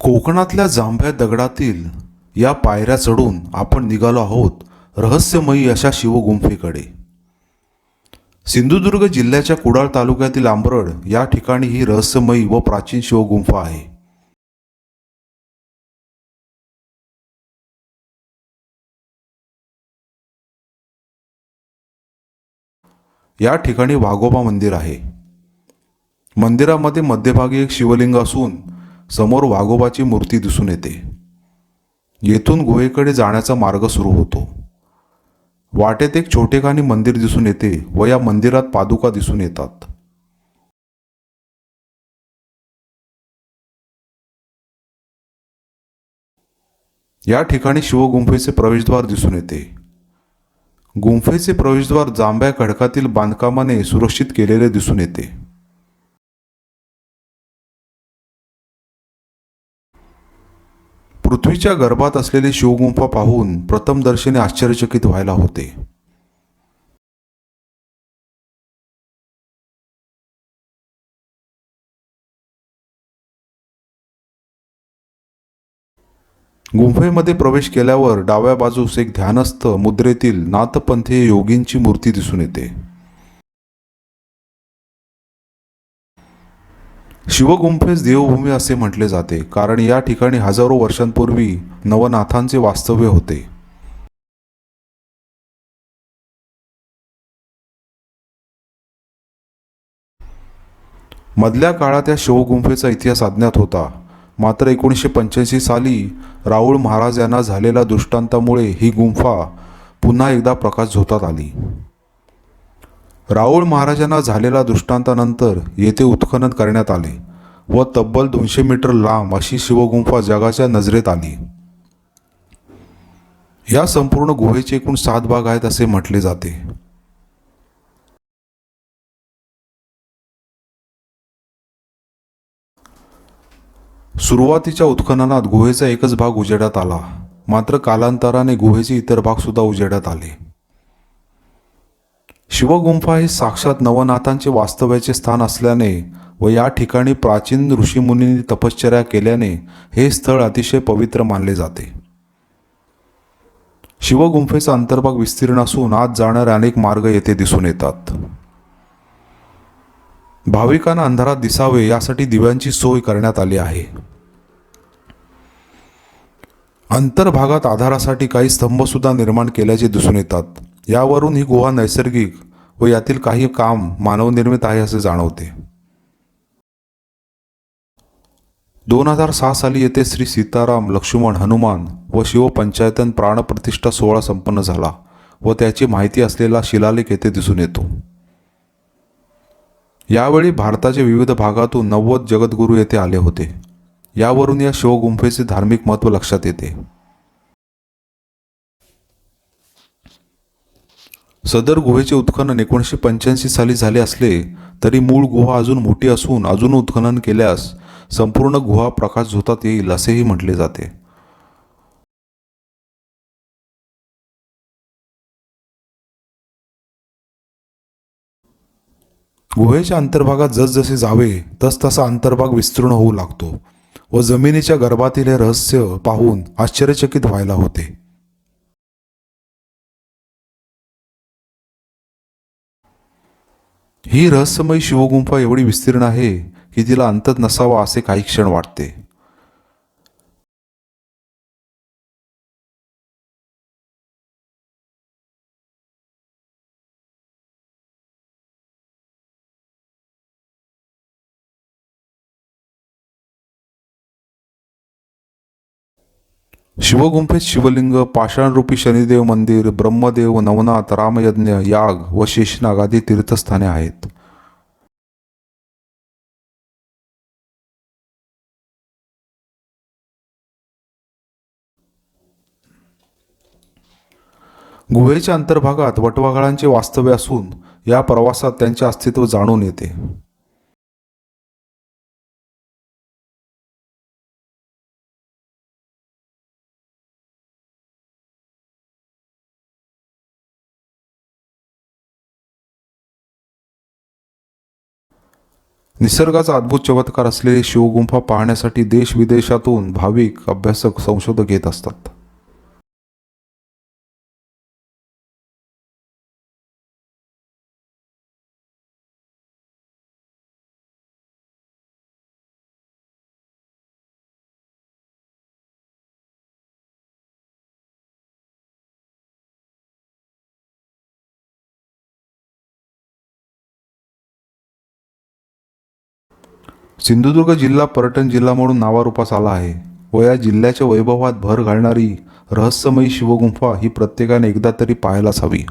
कोकणातल्या जांभ्या दगडातील या पायऱ्या चढून आपण निघालो आहोत रहस्यमयी अशा शिवगुंफेकडे. सिंधुदुर्ग जिल्ह्याच्या कुडाळ तालुक्यातील आंबरड या ठिकाणी ही रहस्यमयी व प्राचीन शिवगुंफा आहे. या ठिकाणी वाघोबा मंदिर आहे. मंदिरामध्ये मध्यभागी एक शिवलिंग असून समोर वाघोबाची मूर्ती दिसून येते. येथून गुहेकडे जाण्याचा मार्ग सुरू होतो. वाटेत एक छोटेखानी मंदिर दिसून येते व या मंदिरात पादुका दिसून येतात. या ठिकाणी शिवगुंफेचे प्रवेशद्वार दिसून येते. गुंफेचे प्रवेशद्वार जांभ्या खडकातील बांधकामाने सुरक्षित केलेले दिसून येते. पृथ्वीच्या गर्भात असलेली शिवगुंफा पाहून प्रथमदर्शनी आश्चर्यचकित व्हायला होते. गुंफेमध्ये प्रवेश केल्यावर डाव्या बाजूस एक ध्यानस्थ मुद्रेतील नाथपंथीय योगींची मूर्ती दिसून येते. शिवगुंफेस देवभूमी असे म्हटले जाते कारण या ठिकाणी हजारो वर्षांपूर्वी नवनाथांचे वास्तव्य होते. मधल्या काळात या शिवगुंफेचा इतिहास अज्ञात होता. मात्र एकोणीसशे पंच्याऐंशी साली राहुळ महाराज यांना झालेल्या दृष्टांतामुळे ही गुंफा पुन्हा एकदा प्रकाश झोतात आली. राहुळ महाराजांना झालेल्या दृष्टांतानंतर येथे उत्खनन करण्यात आले. व तब्बल दोनशे मीटर लांब अशी शिवगुंफा जगाच्या नजरेत आली. या संपूर्ण गुहेचे एकूण सात भाग आहेत असे म्हटले जाते. सुरुवातीच्या उत्खननात गुहेचा एकच भाग उजेडात आला. मात्र कालांतराने गुहेचे इतर भाग सुद्धा उजेडात आले. शिवगुंफा हे साक्षात नवनाथांचे वास्तव्याचे स्थान असल्याने व या ठिकाणी प्राचीन ऋषीमुनींनी तपश्चर्या केल्याने हे स्थळ अतिशय पवित्र मानले जाते. शिवगुंफेचा अंतर्भाग विस्तीर्ण असून आत जाणारे अनेक मार्ग येथे दिसून येतात. भाविकांना अंधारात दिसावे यासाठी दिव्यांची सोय करण्यात आली आहे. अंतर्भागात आधारासाठी काही स्तंभ सुद्धा निर्माण केल्याचे दिसून येतात. यावरून ही गुहा नैसर्गिक व यातील काही काम मानवनिर्मित आहे असे जाणवते. दोन हजार सहा साली येथे श्री सीताराम लक्ष्मण हनुमान व शिवपंचायतन प्राणप्रतिष्ठा सोहळा संपन्न झाला व त्याची माहिती असलेला शिलालेख येथे दिसून येतो. यावेळी भारताच्या विविध भागातून नव्वद जगद्गुरू येथे आले होते. यावरून या शिवगुंफेचे धार्मिक महत्त्व लक्षात येते. सदर गुहेचे उत्खनन एकोणीसशे पंच्याऐंशी साली झाले असले तरी मूळ गुहा अजून मोठी असून अजून उत्खनन केल्यास संपूर्ण गुहा प्रकाश झोतात येईल असेही म्हटले जाते. गुहेच्या अंतर्भागात जसजसे जावे तसतसा अंतर्भाग विस्तीर्ण होऊ लागतो व जमिनीच्या गर्भातील हे रहस्य पाहून आश्चर्यचकित व्हायला होते. ही रहस्यमयी शिवगुंफा एवढी विस्तीर्ण आहे की तिला अंतच नसावा असे काही क्षण वाटते. शिवगुंफेत शिवलिंग पाषाणरूपी शनिदेव मंदिर ब्रह्मदेव नवनाथ रामयज्ञ याग व शेषनाग आदी तीर्थस्थाने आहेत. गुहेच्या अंतर्भागात वटवाघळांचे वास्तव्य असून या प्रवासात त्यांचे अस्तित्व जाणून येते. निसर्गाचा अद्भुत चमत्कार असलेली शिवगुंफा पाहण्यासाठी देश विदेशातून भाविक अभ्यासक संशोधक येत असतात. सिंधुदुर्ग जिल्हा पर्यटन जिल्हा म्हणून नावारूपास आला आहे. व या जिल्ह्याच्या वैभवात भर घालणारी रहस्यमयी शिवगुंफा ही प्रत्येकाने एकदा तरी पाहायलाच हवी.